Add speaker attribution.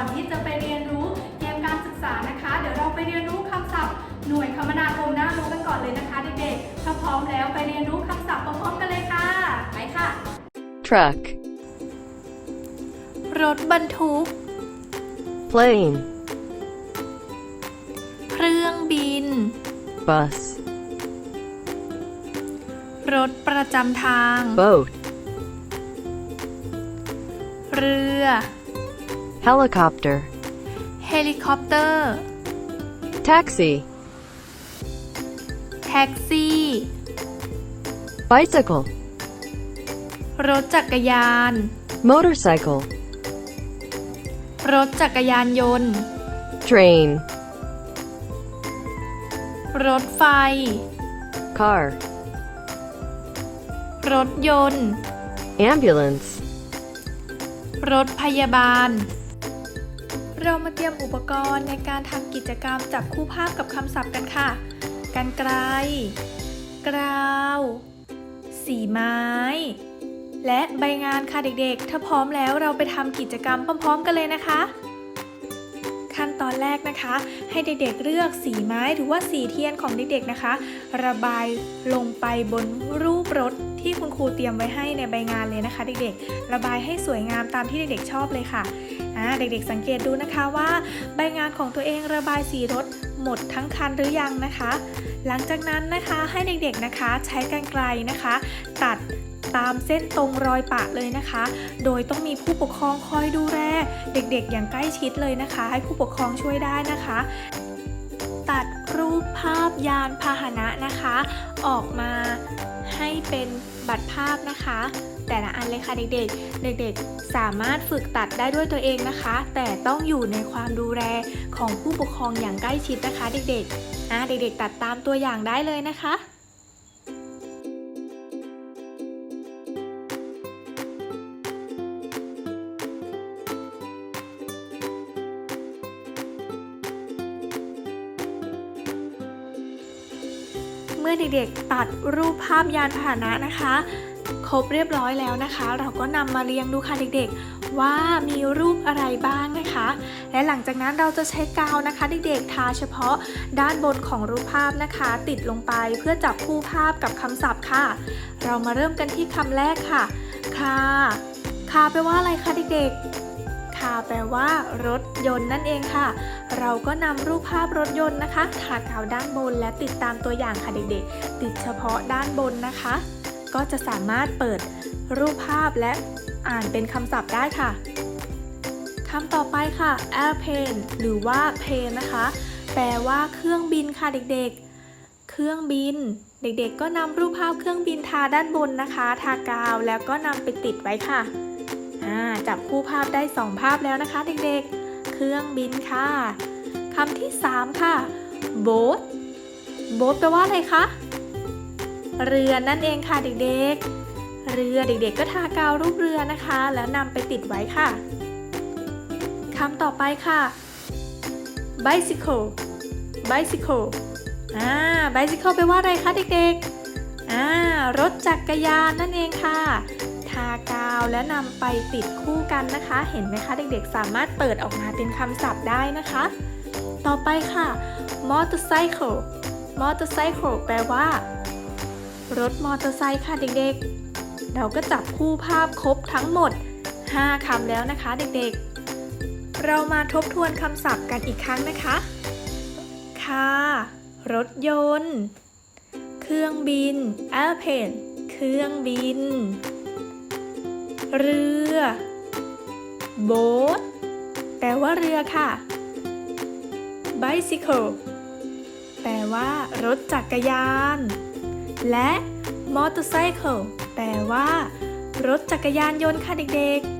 Speaker 1: ่อนที่จะไปเรียนรู้เกมการศึกษานะคะ เดี๋ยวเราไปเรียนรู้คำศัพท์ หน่วยคมนาคมน่ารู้กันก่อนเลยนะคะเด็กๆถ้าพร้อมแล้วไปเรียนรู้คำศัพท์พร้อมๆกันเลยค่ะ ไปค่ะ
Speaker 2: truck
Speaker 1: รถบรรทุก
Speaker 2: plane
Speaker 1: เครื่องบิน
Speaker 2: bus
Speaker 1: รถประจำทาง
Speaker 2: boat
Speaker 1: เรือ
Speaker 2: helicopter,
Speaker 1: เฮลิคอปเตอร์
Speaker 2: taxi,
Speaker 1: แท็กซี่
Speaker 2: bicycle,
Speaker 1: รถจักรยาน
Speaker 2: motorcycle,
Speaker 1: รถจักรยานยนต์
Speaker 2: train,
Speaker 1: รถไฟ
Speaker 2: car,
Speaker 1: รถยนต์
Speaker 2: ambulance,
Speaker 1: รถพยาบาล เรามาเตรียมอุปกรณ์ในการทำกิจกรรมจับคู่ภาพกับคำศัพท์กันค่ะ กันไกล กราว สีไม้ และใบงานค่ะเด็กๆ ถ้าพร้อมแล้วเราไปทำกิจกรรมพร้อมๆกันเลยนะคะ ขั้นตอนแรกนะคะ ให้เด็กๆเลือกสีไม้หรือว่าสีเทียนของเด็กๆนะคะ ระบายลงไปบนรูปรถที่คุณครูเตรียมไว้ให้ในใบงานเลยนะคะ เด็กๆ ระบายให้สวยงามตามที่เด็กๆชอบเลยค่ะ เด็กๆสังเกตดูนะคะว่า ใบงานของตัวเองระบายสีรถหมดทั้งคันหรือยังนะคะ หลังจากนั้นนะคะให้เด็กๆนะคะใช้กรรไกรนะคะ ตัดตามเส้นตรงรอยปะเลยนะคะ โดยต้องมีผู้ปกครองคอยดูแลเด็กๆ อย่างใกล้ชิดเลยนะคะ ให้ผู้ปกครองช่วยได้นะคะ ตัดรูปภาพยานพาหนะนะคะ ออกมาให้เป็นบัตรภาพนะคะ แต่ละอันเลยค่ะเด็กๆ เด็กๆ สามารถฝึกตัดได้ด้วยตัวเองนะคะ แต่ต้องอยู่ในความดูแลของผู้ปกครองอย่างใกล้ชิดนะคะ เด็กๆอะเด็กๆ ตัดตามตัวอย่างได้เลยนะคะเมื่อเด็กๆตัดรูปภาพยานพาหนะนะคะ ครบเรียบร้อยแล้วนะคะ เราก็นำมาเรียงดูค่ะเด็กๆ ว่ามีรูปอะไรบ้างนะคะ และหลังจากนั้นเราจะใช้กาวนะคะเด็กๆทาเฉพาะด้านบนของรูปภาพนะคะ ติดลงไปเพื่อจับคู่ภาพกับคำศัพท์ค่ะ เรามาเริ่มกันที่คำแรกค่ะคาคาแปลว่าอะไรคะเด็กๆคาแปลว่ารถยนต์นั่นเองค่ะ เราก็นำรูปภาพรถยนต์นะคะ ทากาวด้านบนและติดตามตัวอย่างค่ะเด็กๆ ติดเฉพาะด้านบนนะคะ ก็จะสามารถเปิดรูปภาพและอ่านเป็นคำศัพท์ได้ค่ะคำต่อไปค่ะ airplane หรือว่า plane นะคะ แปลว่าเครื่องบินค่ะเด็กๆ เครื่องบิน เด็กๆ ก็นำรูปภาพเครื่องบินทาด้านบนนะคะ ทากาวแล้วก็นำไปติดไว้ค่ะจับคู่ภาพได้สองภาพแล้วนะคะ เด็กๆ เครื่องบินค่ะคำที่ 3 ค่ะ boat boat แปลว่าอะไรคะ เรือนั่นเองค่ะเด็กๆ เรือเด็กๆ ก็ทากาวรูปเรือนะคะ แล้วนำไปติดไว้ค่ะคำต่อไปค่ะ bicycle bicycle อ่า bicycle แปลว่าอะไรคะเด็กๆ อ่า รถจักรยานนั่นเองค่ะ ทากาวและนำไปติดคู่กันนะคะ เห็นไหมคะเด็กๆ สามารถเปิดออกมาเป็นคำศัพท์ได้นะคะ ต่อไปค่ะ motorcycle motorcycle แปลว่า รถมอเตอร์ไซค์ค่ะเด็กๆ เราก็จับคู่ภาพครบทั้งหมด 5คำแล้วนะคะเด็กๆ เรามาทบทวนคำศัพท์กันอีกครั้งนะคะค่ะรถยนต์ เครื่องบิน airplane เครื่องบิน เรือ boat แปลว่าเรือค่ะ bicycle แปลว่ารถจักรยาน และ motorcycle แปลว่า รถจักรยานยนต์ค่ะเด็กๆ